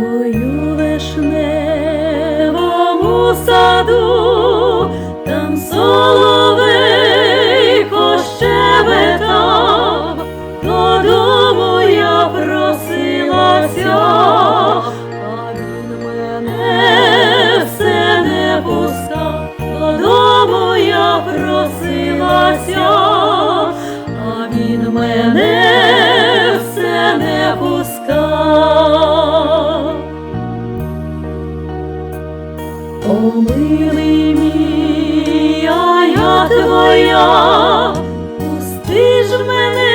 Ой, вишневому саду, там соловейко щебетав, додому я просилася, а він мене все не пускав, додому я просилася, а він мене все не пускав. Милий мій, а я твоя, пусти ж мене,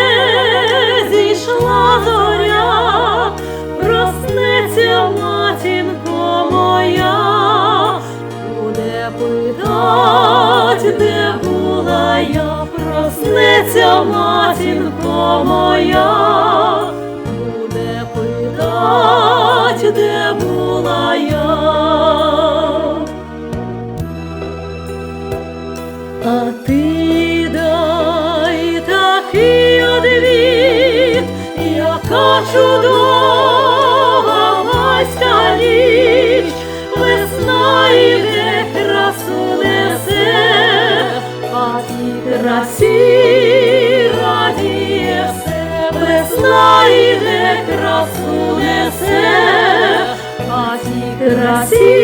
зійшла зоря, проснеться матінко моя, буде питать, де була я, проснеться матінко моя, буде питать, де була я. Чудова майська ніч, весна йде, красу несе, а тій красі радіє все, весна йде, красу несе, а тій красі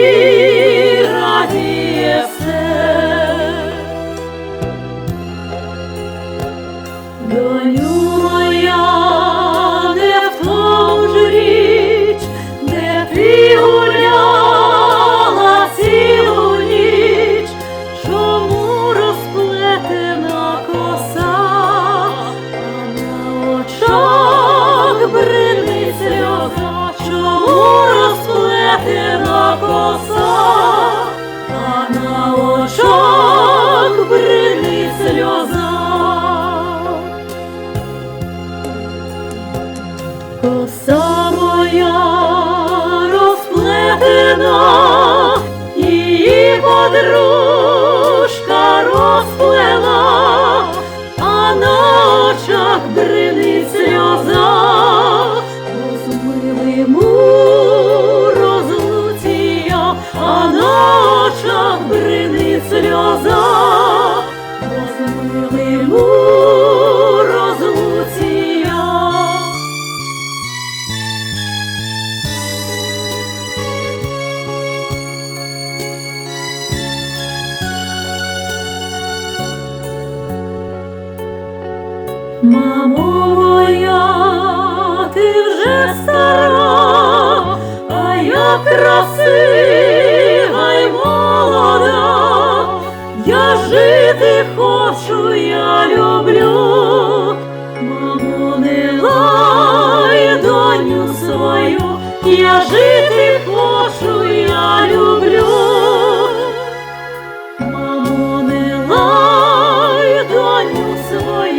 розплетена коса, а на очах бринить сльоза. Коса моя розплетена, її подружка Мамо моя, ти вже стара, а я красива й молода, я жити хочу, я люблю, мамо, не лай доню свою, я жити хочу, я люблю, мамо, не лай доню свою.